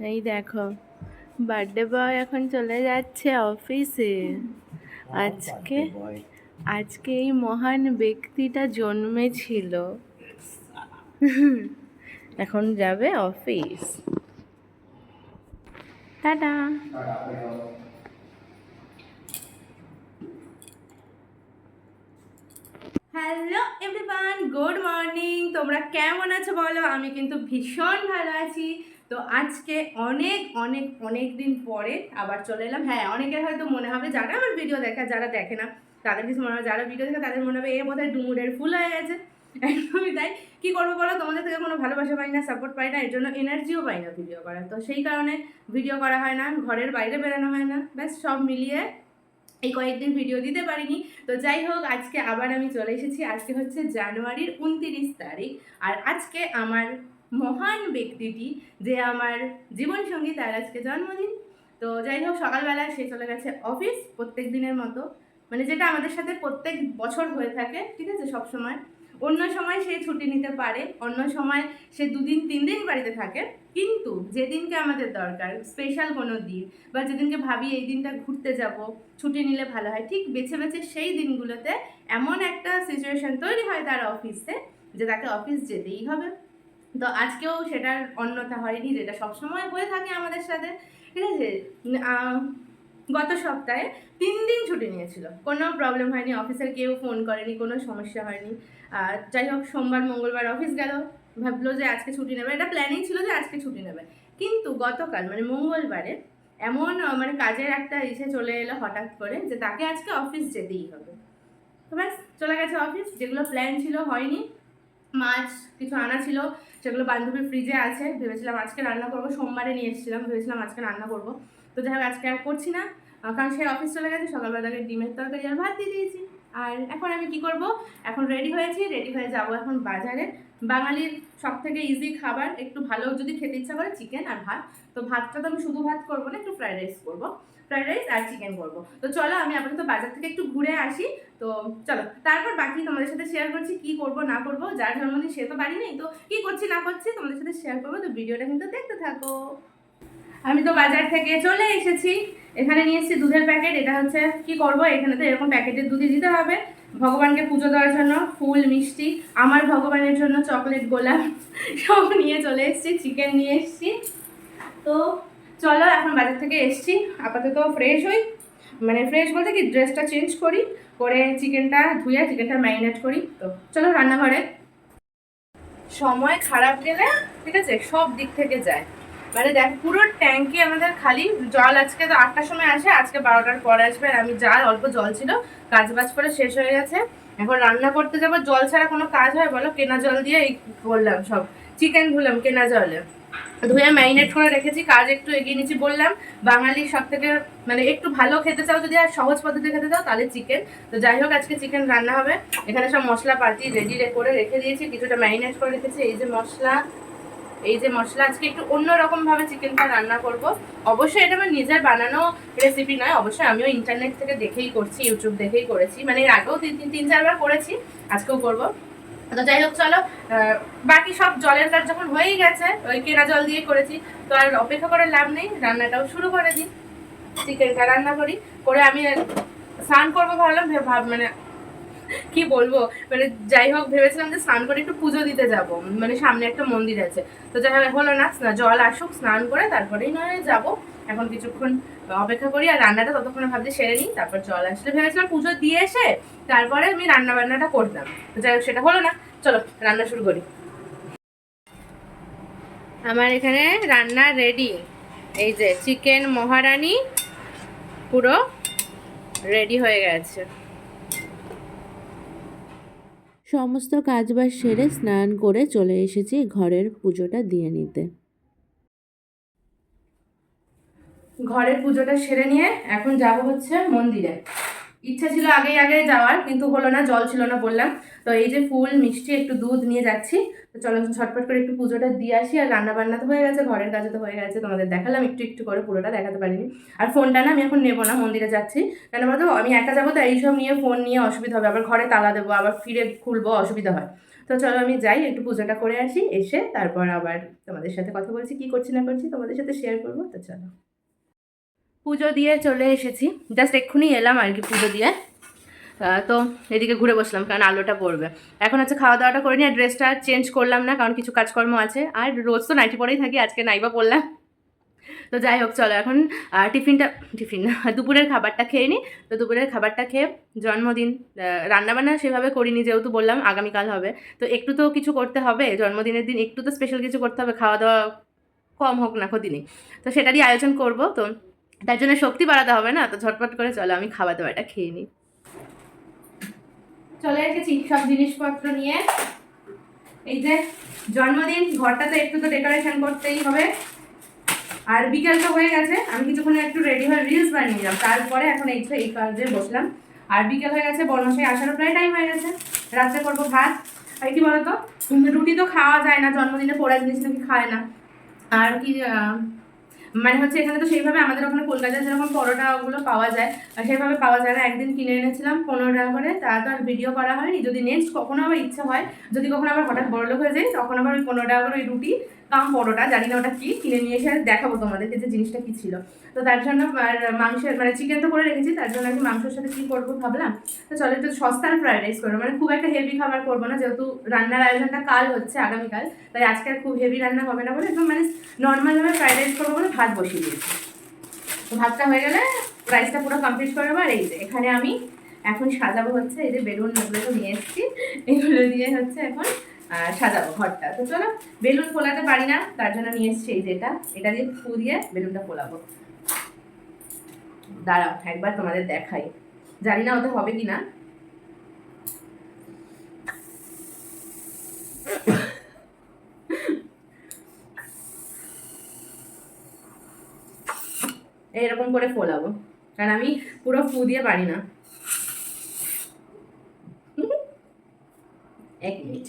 এই দেখো birthday boy এখন চলে যাচ্ছে অফিসে আজকে আজকে এই মহান ব্যক্তিটা জন্মেছিল। এখন যাবে office tata. Hello everyone good morning তোমরা কেমন আছো বলো? আমি কিন্তু ভীষণ ভালো আছি। তো আজকে অনেক অনেক অনেক দিন পরে আবার চলে এলাম। হ্যাঁ অনেকের হয়তো মনে হবে, যারা আমার ভিডিও দেখে, যারা দেখে না, তাদের কিছু মনে হবে, যারা ভিডিও দেখে তাদের মনে হবে, এ বোধহয় ডুমুরের ফুল হয়ে গেছে। একদমই তাই। কী করব বলো? তোমাদের থেকে কোনো ভালোবাসা পাই না সাপোর্ট পাই না, এর জন্য এনার্জিও পাই না ভিডিও করার। তো সেই কারণে ভিডিও করা হয় না, ঘরের বাইরে বেরোনো হয় না। ব্যাস, সব মিলিয়ে এই কয়েকদিন ভিডিও দিতে পারিনি। তো যাই হোক, আজকে আবার আমি চলে এসেছি। আজকে হচ্ছে জানুয়ারির উনতিরিশ তারিখ। আর আজকে আমার মহান ব্যক্তিটি যে আমার জীবনসঙ্গী, তার আজকে জন্মদিন। তো যাই হোক, সকালবেলা সে চলে গেছে অফিস প্রত্যেক দিনের মতো। মানে যেটা আমাদের সাথে প্রত্যেক বছর হয়ে থাকে, ঠিক আছে? সব সময় অন্য সময় সে ছুটি নিতে পারে, অন্য সময় সে দুদিন, তিন দিন বাড়িতে থাকে। কিন্তু যেদিনকে আমাদের দরকার স্পেশাল কোনো দিন বা যেদিনকে ভাবি এই দিনটা ঘুরতে যাব, ছুটি নিলে ভালো হয়, ঠিক বেছে বেছে সেই দিনগুলোতে এমন একটা সিচুয়েশন তৈরি হয় তার অফিসে যে তাকে অফিস যেতেই হবে। তো আজকেও সেটার অন্যতা হয়নি, যেটা সবসময় হয়ে থাকে আমাদের সাথে। ঠিক আছে? গত সপ্তাহে তিন দিন ছুটি নিয়েছিল। কোনো প্রবলেম হয়নি অফিসের কেউ ফোন করেনি, কোনো সমস্যা হয়নি। আর যাই হোক, সোমবার, মঙ্গলবার অফিস গেল। ভাবলো যে আজকে ছুটি নেবে। এটা প্ল্যানিং ছিল যে আজকে ছুটি নেবে। কিন্তু গতকাল মানে মঙ্গলবারে, এমন মানে কাজের একটা ইসে চলে এলো হঠাৎ করে যে তাকে আজকে অফিস যেতেই হবে। তো ব্যাস, চলে গেছে অফিস যেগুলো প্ল্যান ছিল হয়নি, মাছ কিছু আনা ছিল সেগুলো বান্ধবীর ফ্রিজে আছে, ভেবেছিলাম আজকে রান্না করব। সোমবারে নিয়ে এসেছিলাম, ভেবেছিলাম আজকে রান্না করব। তো যাই হোক, আজকে আর করছি না। কারণ সে অফিস চলে গেছে, সকালবেলা তাকে ডিমের তরকারি আর ভাত দিয়ে দিয়েছি। আর এখন আমি কি করব? এখন রেডি হয়েছি রেডি হয়ে যাব এখন বাজারে। বাঙালির সব থেকে ইজি খাবার, একটু ভালো যদি খেতে ইচ্ছা করে চিকেন আর ভাত। তো ভাতটা তো আমি শুধু ভাত করব না, একটু ফ্রাইড রাইস করব। ফ্রাইড রাইস আর চিকেন করব। তো চলো, আমি আপাতত বাজার থেকে একটু ঘুরে আসি। তো চলো, তারপর বাকি তোমাদের সাথে শেয়ার করছি কি করব, না করব। যার জন্মদিন সে তো বাড়ি নেই, তো কি করছি, না করছি তোমাদের সাথে শেয়ার করব। তো ভিডিওটা কিন্তু দেখতে থাকো। আমি তো বাজার থেকে চলে এসেছি। এখানে নিয়ে এসেছি দুধের প্যাকেট। এটা হচ্ছে কি করব? এখানে তো এরকম প্যাকেটের দুধই দিতে হবে। ভগবানকে পুজো দেওয়ার জন্য ফুল, মিষ্টি, আমার ভগবানের জন্য চকলেট, গোলাপ সব নিয়ে চলে এসেছি, চিকেন নিয়ে এসেছি। তো চলো, এখন বাজার থেকে এসেছি। আপাতত ফ্রেশ হই। মানে ফ্রেশ বলতে কি ড্রেসটা চেঞ্জ করি, করে চিকেনটা ধুয়ে, চিকেনটা ম্যারিনেট করি। তো চলো, রান্নাঘরে। সময় খারাপ গেলে, ঠিক আছে, সব দিক থেকে যায়। মানে দেখ, পুরো ট্যাঙ্কি আমাদের খালি। জল আজকে তো আটটার সময় আসে, আজকে বারোটার পরে আসবে। আর আমি যা অল্প জল ছিল, কাজ বাজ করে শেষ হয়ে গেছে। এখন রান্না করতে যাব, জল ছাড়া কোনো কাজ হয়? বলো, কেনা জল দিয়ে এই করলাম সব। চিকেন ধুলাম কেনা জলে। ধুয়ে ম্যারিনেট করে রেখেছি, কাজ একটু এগিয়ে নিচ্ছি বললাম। বাঙালি সব থেকে মানে একটু ভালো খেতে চাও যদি আর সহজ পদ্ধতি খেতে চাও, তাহলে চিকেন তো যাই হোক, আজকে চিকেন রান্না হবে। এখানে সব মশলা পাতি রেডি করে রেখে দিয়েছি, কিছুটা ম্যারিনেট করে রেখেছি। এই যে মশলা এই যে মশলা, আজকে একটু অন্যরকম ভাবে চিকেনটা রান্না করব। অবশ্যই এটা আমার নিজের বানানো রেসিপি নয়, অবশ্যই আমিও ইন্টারনেট থেকে দেখেই করছি ইউটিউব দেখেই করেছি। মানে এর আগেও তিন তিন তিন, চারবার করেছি, আজকেও করব। তো যাই হোক, চলো বাকি সব জলের কাজ যখন হয়েই গেছে, ওই কেনা জল দিয়ে করেছি, তো আর অপেক্ষা করে লাভ নেই, রান্নাটাও শুরু করে দিই। চিকেনটা রান্না করি, করে আমি স্নান করব ভাবলাম ভাব মানে কি বলব? মানে যাই হোক, ভেবেছিলাম যে স্নান করে একটু পুজো দিতে যাব। মানে সামনে একটা মন্দির আছে। তো যাই হোক হলো না জল আসুক, স্নান করে তারপরেই নয় যাব। এখন কিছুক্ষণ অপেক্ষা করি আর রান্নাটা ততক্ষণে ভাবছি সেরে নিই, তারপর জল আসলে ভেবেছিলাম পুজো দিয়ে এসে তারপরে আমি রান্না বান্নাটা করতাম। তো যাই হোক, সেটা হলো না। চলো, রান্না শুরু করি। আমার এখানে রান্না রেডি এই যে চিকেন মহারানি, পুরো রেডি হয়ে গেছে। সমস্ত কাজবাজ সেরে স্নান করে চলে এসেছি ঘরের পুজোটা দিয়ে নিতে। ঘরের পুজোটা সেরে নিয়ে এখন যাব হচ্ছে মন্দিরে। ইচ্ছা ছিল আগে আগে যাওয়ার, কিন্তু হলো না, জল ছিল না বললাম। তো এই যে ফুল, মিষ্টি, একটু দুধ নিয়ে যাচ্ছি। তো চলো ঝটপট করে একটু পুজোটা দিয়ে আসি। আর রান্না বান্না তো হয়ে গেছে, ঘরের কাজে তো হয়ে গেছে, তোমাদের দেখালাম, একটু একটু করে পুরোটা দেখাতে পারিনি। আর ফোনটা না আমি এখন নেব না, মন্দিরে যাচ্ছি। কেন বলতো আমি একা যাব তো এইসব নিয়ে ফোন নিয়ে অসুবিধা হবে। আবার ঘরে তালা দেবো, আবার ফিরে খুলবো, অসুবিধা হয়। তো চলো আমি যাই, একটু পুজোটা করে আসি, এসে তারপর আবার তোমাদের সাথে কথা বলছি, কি করছি না করছি তোমাদের সাথে শেয়ার করব, তো চলো। পুজো দিয়ে চলে এসেছি। জাস্ট এক্ষুনি এলাম আর কি পুজো দিয়ে। তো এদিকে ঘুরে বসলাম, কারণ আলোটা পড়বে। এখন হচ্ছে খাওয়া দাওয়াটা করে নিয়ে ড্রেসটা চেঞ্জ করলাম না, কারণ কিছু কাজকর্ম আছে। আর রোজ তো নাইটি পরেই থাকি, আজকে নাইবা পরলাম তো যাই হোক, চলো এখন টিফিনটা, টিফিন দুপুরের খাবারটা খেয়ে নিই তো দুপুরের খাবারটা খেয়ে জন্মদিন রান্নাবান্না সেভাবে করিনি, যেহেতু বললাম আগামীকাল হবে। তো একটু তো কিছু করতে হবে, জন্মদিনের দিন একটু তো স্পেশাল কিছু করতে হবে, খাওয়া দাওয়া কম হোক না, ক্ষতি নেই। তো সেটারই আয়োজন করব। তো তার জন্য শক্তি বাড়াতে হবে না, তো ঝটপট করে চলো, আমি খাওয়া দাওয়াটা খেয়ে নিই। চলে এসেছি সব জিনিসপত্র নিয়ে। এই যে জন্মদিন, ঘরটা তো একটু তো ডেকোরেশন করতেই হবে। আর বিকেল তো হয়ে গেছে, আমি কিছুক্ষণ একটু রেডি হয়ে রিলস বানিয়ে নিলাম। তারপরে এখন এই এই কাজে বসলাম। আর বিকেল হয়ে গেছে বর্মশাই আসারও প্রায় টাইম হয়ে গেছে। রাত্রে করব ভাত। আর কি বলতো, রুটি তো খাওয়া যায় না, জন্মদিনে পোড়া জিনিস নাকি খায় না। আর কি মানে হচ্ছে এখানে তো সেইভাবে আমাদের ওখানে কলকাতায় যেরকম পরোটা ওগুলো পাওয়া যায় সেইভাবে পাওয়া যায় না। একদিন কিনে এনেছিলাম পনেরো টাকা করে, তা তো আর ভিডিও করা হয়নি। যদি নেক্সট কখনো আবার ইচ্ছা হয়, যদি কখনো আবার হঠাৎ বড়লোক হয়ে যায় তখন আবার ওই পনেরো টাকা করে ওই রুটি কাম পরোটা জানি না ওটা কি, কিনে নিয়ে এসে দেখাবো তোমাদেরকে যে জিনিসটা কি ছিল। তো তার জন্য, আর মাংসের মানে চিকেন তো করে রেখেছি, তার জন্য আমি মাংসের সাথে কি করব ভাবলাম। তো চলো একটু সস্তার ফ্রাইড রাইস করব মানে খুব একটা হেভি খাবার করব না, যেহেতু রান্নার আয়োজনটা কাল হচ্ছে আগামীকাল, তাই আজকে খুব হেভি রান্না হবে না বলে একদম মানে নর্মালভাবে ফ্রাইড রাইস করব বলে ভাত বসিয়ে দিয়েছি। তো ভাতটা হয়ে গেলে রাইসটা পুরো কমপ্লিট করে নেব, আর এই যে এখানে আমি এখন সাজাবো হচ্ছে, এই যে বেলুন এগুলো নিয়ে এসেছি। এগুলো দিয়ে হচ্ছে এখন সাজাবো ঘরটা। তো চলো, বেলুন ফোলাতে পারি না, তার জন্য নিয়ে এসেছি এই যেটা। এটা দিয়ে ফু দিয়ে বেলুনটা ফোলাবো। দাঁড়াও, একবার তোমাদের দেখাই। জানি না ওতে হবে কি না এরকম করে ফোলাবো। কারণ আমি পুরো ফু দিয়ে পারি না। এক মিনিট।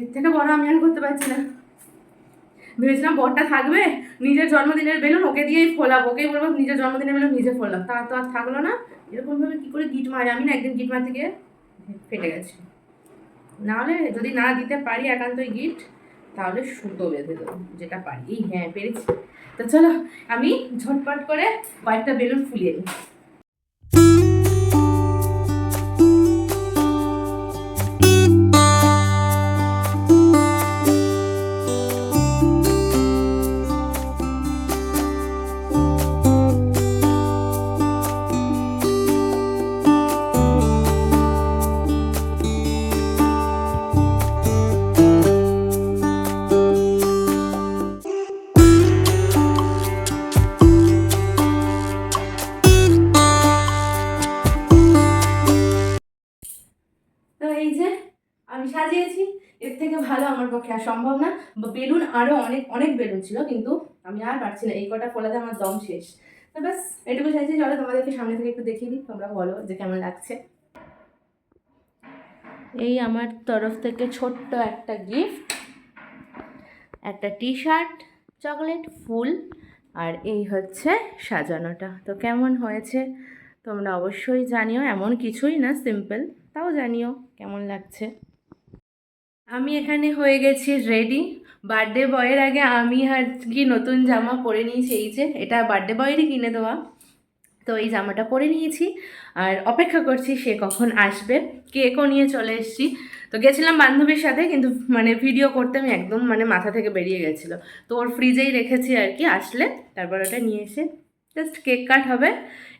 এর থেকে বড় আমি আর করতে পারছি না। ভেবেছিলাম বরটা থাকবে, নিজের জন্মদিনের বেলুন ওকে দিয়েই ফোলাবো, ওকেই বলব নিজের জন্মদিনের বেলুন নিজে ফোলাম। তা তো আর থাকল না। এরকমভাবে কী করে গিট মারে? আমি না একদিন গিট মারতে গিয়ে ফেটে গেছি। নাহলে যদি না দিতে পারি একান্তই গিফট তাহলে সুতো বেঁধে দেবো, যেটা পারি। হ্যাঁ পেরেছি। তো চলো, আমি ঝটপট করে কয়েকটা বেলুন ফুলিয়ে নিই। পক্ষে আর সম্ভব না। বেলুন আরও অনেক অনেক বেলুন ছিল, কিন্তু আমি আর পারছি না। এই কটা ফোলাতে আমার দম শেষ। তো ব্যাস, এটুকু চাইছি, চলো তোমাদেরকে সামনে থেকে একটু দেখিয়ে দিই, তোমরা বলো যে কেমন লাগছে। এই আমার তরফ থেকে ছোট্ট একটা গিফট একটা টি শার্ট চকলেট ফুল, আর এই হচ্ছে সাজানোটা। তো কেমন হয়েছে তোমরা অবশ্যই জানিও, এমন কিছুই না সিম্পল তাও জানিও কেমন লাগছে। আমি এখানে হয়ে গেছি রেডি বার্থডে বয়ের আগে আমি আর কি নতুন জামা পরে নিয়েছি, এই যে, এটা বার্থডে বয়েরই কিনে দেওয়া। তো এই জামাটা পরে নিয়েছি, আর অপেক্ষা করছি সে কখন আসবে। কেকও নিয়ে চলে এসেছি। তো গেছিলাম বান্ধবীর সাথে, কিন্তু মানে ভিডিও করতে আমি একদম মানে মাথা থেকে বেরিয়ে গেছিল। তো ওর ফ্রিজেই রেখেছি আর কি, আসলে। তারপর ওটা নিয়ে এসে জাস্ট কেক কাট হবে।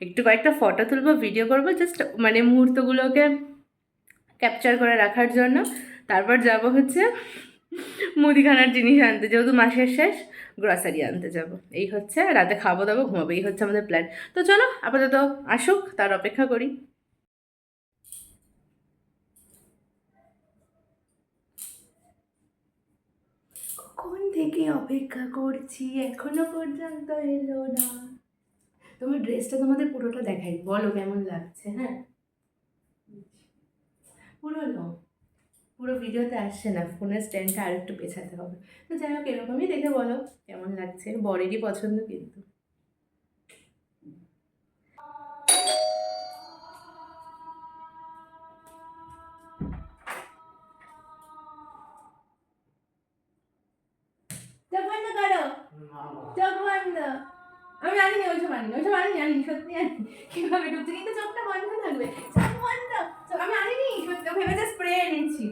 একটু কয়েকটা ফটো তুলবো ভিডিও করব জাস্ট মানে মুহূর্তগুলোকে ক্যাপচার করে রাখার জন্য। তারপর যাব হচ্ছে মুদিখানার জিনিস আনতে। যেহেতু মাসের শেষ গ্রসারি আনতে যাব। এই হচ্ছে রাতে খাব দাবো ঘুমাবো। এই হচ্ছে আমাদের প্ল্যান তো চলো, আপাতত আসুক, তার অপেক্ষা করি। কখন থেকে অপেক্ষা করছি? এখনও পর্যন্ত এলো না। তোমার ড্রেসটা তোমাদের পুরোটা দেখাই। বলো কেমন লাগছে হ্যাঁ? পুরো পুরো ভিডিওতে আসছে না, ফোনের স্ট্যান্ডটা আর একটু পেছাতে হবে। তো যাই হোক, এরকমই দেখে বলো, কেমন লাগছে? বরেরই পছন্দ কিন্তু। চোখ বন্ধ আমি জানি না ওইসব আনি ওইসব আনি জানি সত্যি জানি কীভাবে ঢুকছে? কিন্তু চোখটা বন্ধ থাকবে। চোখ বন্ধ। আমি আনিনি ভেবেছে স্প্রে এনেছি।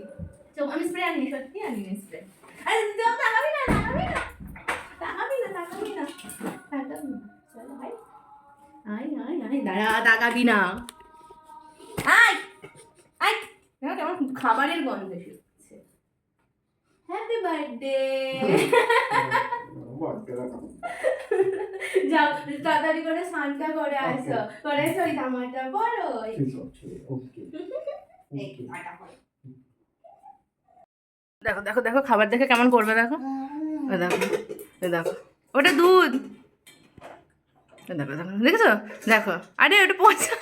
চোখ আমি স্প্রে আনিনি সত্যি আনিনি স্প্রে আরে চোখ তাকাবি না তাকাবি না তাকাবি না তাকাবি না তাকাবি না চলো ভাই আয় আয় আয় দাঁড়া তাকাবি না আয় আয় দেখো কেমন খাবারের গন্ধ শুকছে হ্যাপি বার্থডে যাও তাড়াতাড়ি করে স্নানটা করে আসো। করে এসো ওই জামাটা পরো জামাটা পরো। দেখো দেখো দেখো খাবার দেখে কেমন করবে দেখো। দেখো দেখো। ওটা দুধ। দেখো দেখো দেখেছ? দেখো। আরে ওটা পচা।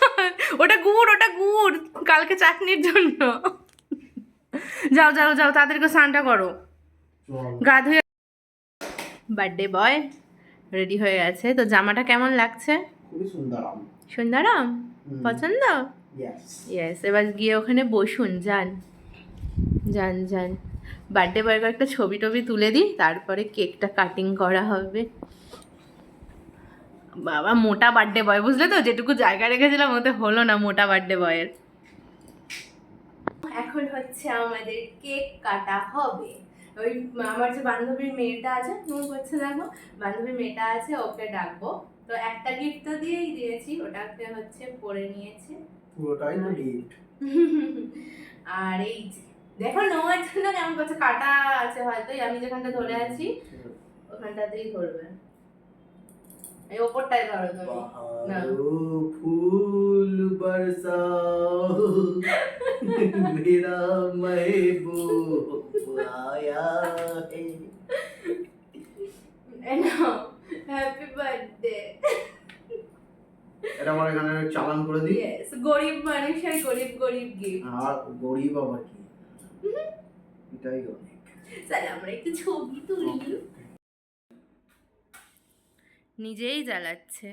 ওটা গুড় ওটা গুড়। কালকে চাটনির জন্য। যাও যাও যাও করে স্নানটা করো। গা ধুয়ে বার্থডে বয় রেডি হয়ে গেছে। তো জামাটা কেমন লাগছে? সুন্দরম। পছন্দ? ইয়েস এবার গিয়ে ওখানে বসুন যান। যান যান। বার্থডে বয়ের একটা ছবি টবি তুলে দিই তারপরে কেকটা কাটিং করা হবে। বাবা মোটা বার্থডে বয় বুঝলে তো? যেটুকু জায়গা রেখেছিলাম ওতে হলো না মোটা বার্থডে বয়ের এখন হচ্ছে আমাদের কেক কাটা হবে। ওই আমার যে বান্ধবীর মেয়েটা আছে তুমি করছে দেখো বান্ধবীর মেয়েটা আছে ওকে ডাকবো। তো একটা গিফট তো দিয়েই দিয়েছি ওটাকে হচ্ছে পরে নিয়েছে। পুরোটাই তো গিফট আর এই যে, দেখো নোয়ার জন্য কেমন করছে কাটা আছে হয়তো এই আমি যেখানটা ধরে আছি ওখানটাতেই ধরবে এই ওপরটাই ধরো তুমি না। फूल बरसाओ मेरा महबूब आया है হ্যাপি বার্থডে এটা আমার এখানে চালান করে দিই ইয়েস গরিব মানুষের গরিব গরিব গিফট আর গরিব আবার কি এটাই অনেক। তাহলে আমরা একটু ছবি তুলি। নিজেই জ্বালাচ্ছে।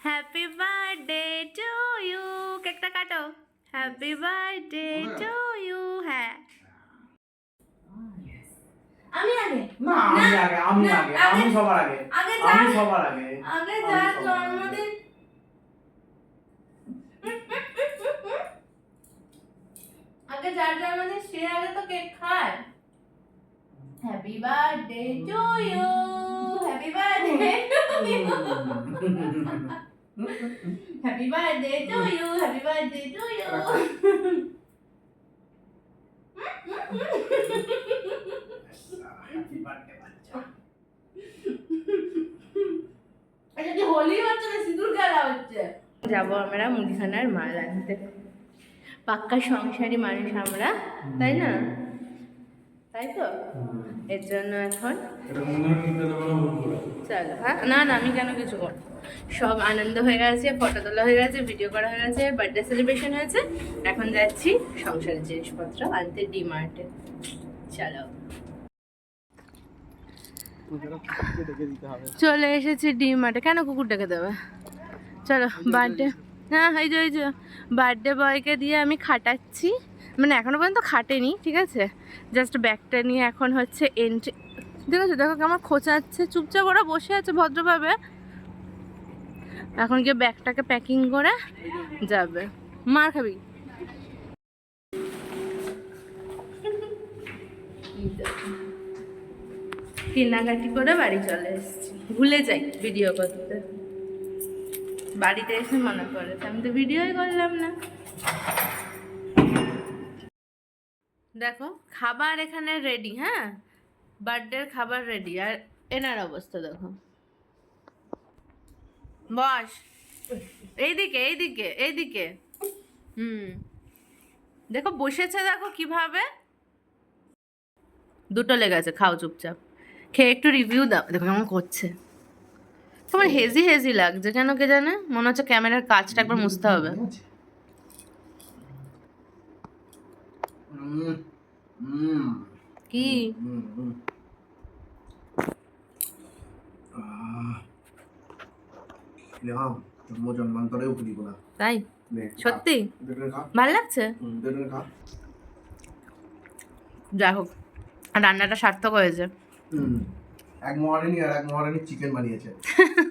হ্যাপি বার্থডে টু ইউ কেকটা কাটো। হ্যাপি বার্থডে টু ইউ হ্যাঁ। আমি আগে। না আমি আগে আমি আগে আমি সবার আগে আগে আমি সবার আগে আগে যার জন্মদিন আগে যার জন্মদিন সে আগে তো কেক খায়। Happy birthday to you happy birthday to you happy birthday to you happy birthday to you যাব আমরা মুদিখানার মাল আনতে। পাক্কা সংসারী মানুষ আমরা তাই না? তাই তো? এর জন্য এখন চলো হ্যাঁ না না আমি কেন কিছু করব? সব আনন্দ হয়ে গেছে ফটো তোলা হয়ে গেছে ভিডিও করা হয়ে গেছে বার্থডে সেলিব্রেশন হয়েছে। এখন যাচ্ছি সংসারের জিনিসপত্র আনতে ডিমার্টে চলো। চলে এসেছি ডিমার্টে কেন কুকুর ডেকে দেবে? চলো বার্থডে হ্যাঁ এই যে এই যে বার্থডে বয়কে দিয়ে আমি খাটাচ্ছি। মানে এখনও পর্যন্ত খাটেনি, ঠিক আছে? জাস্ট ব্যাগটা নিয়ে এখন হচ্ছে এন্ট্রি ঠিক আছে দেখো কেমন খোঁচাচ্ছে। চুপচাপ ওরা বসে আছে ভদ্রভাবে। এখন গিয়ে ব্যাগটাকে প্যাকিং করে যাবে। মার খাবি। কেনাকাটি করে বাড়ি চলে এসেছি। ভুলে যাই ভিডিও করতে। বাড়িতে এসে মনে পড়ে আমি তো ভিডিওই করলাম না। দেখো, খাবার এখানে রেডি হ্যাঁ? বার্থডের খাবার রেডি আর এনার অবস্থা দেখো। বস, এইদিকে এইদিকে এইদিকে। হুম। দেখো, বসেছে দেখো কীভাবে। দুটো লেগেছে খাও চুপচাপ। খেয়ে একটু রিভিউ দাও। দেখো কেমন করছে। তোমার হেজি হেজি লাগছে কেন কে জানে? মনে হচ্ছে ক্যামেরার কাজটা একবার মুছতে হবে। কি? তাই? সত্যি? ভালো লাগছে। যাই হোক রান্নাটা সার্থক হয়েছে। হুম এক মহারানী আর এক মহারানী চিকেন বানিয়েছে।